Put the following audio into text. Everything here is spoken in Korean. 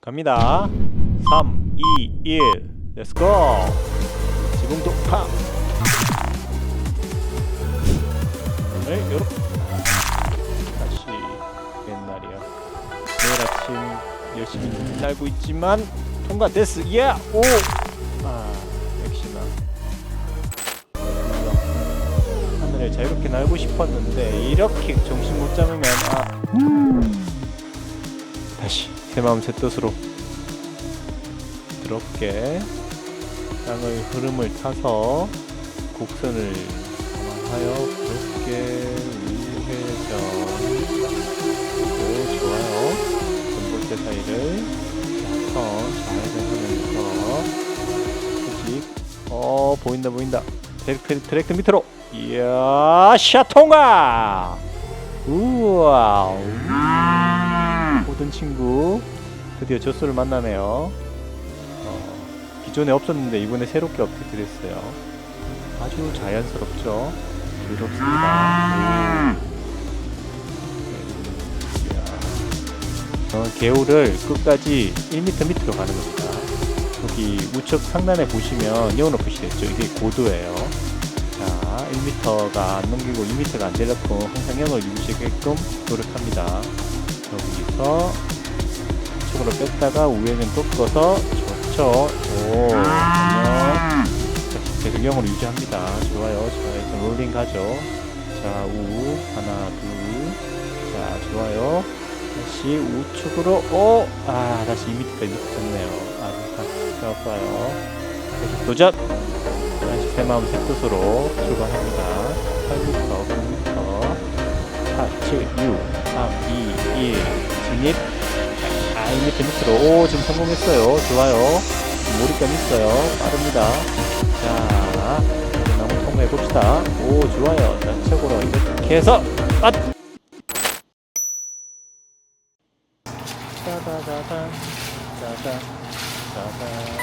갑니다. 3, 2, 1, 렛츠고! 지붕도 파! 네, 요렇게. 다시 옛날이야. 내일 아침 열심히 날고 있지만 통과됐어. 예! 오! 아, 역시나. 하늘을 자유롭게 날고 싶었는데 이렇게 정신 못 잡으면 아다 시새 마음 새 뜻으로 부드럽게 땅의 흐름을 타서 곡선을 감안하여 부드럽게 우회전 오 좋아요. 전봇대 사이를 선 좌회전하면서 조금씩 어 보인다 보인다. 디렉트, 디렉트 밑으로. 이야 샷 통과! 우와 모든 친구 드디어 저수를 만나네요. 어, 기존에 없었는데 이번에 새롭게 업데이트 됐어요. 아주 자연스럽죠? 오. 이야. 어, 개울을 끝까지 1m 밑으로 가는 겁니다. 여기 우측 상단에 보시면 여운 표시 됐죠? 이게 고도예요. 자 1m가 안 넘기고 2m가 안 내려고 항상 영을 유지하게끔 노력합니다 여기서 우측으로 뺐다가 우회는 꺾어서 좋죠 오 그러면 계속 영을 유지합니다. 좋아요 좋아요. 좀 롤링 가죠. 자 우 하나 둘 자 좋아요. 다시 우측으로 오! 아 다시 2m까지 늦었네요. 안타까워요. 계속 도전. 다시 새 마음 새 뜻으로 출발합니다 3 2 1 진입. 아 2m 밑으로. 오 지금 성공했어요. 좋아요. 몰입감 있어요. 빠릅니다. 자 나무 통과해 봅시다. 오 좋아요. 자 최고로 이렇게 해서 아! 짜자자잔 짜잔 짜잔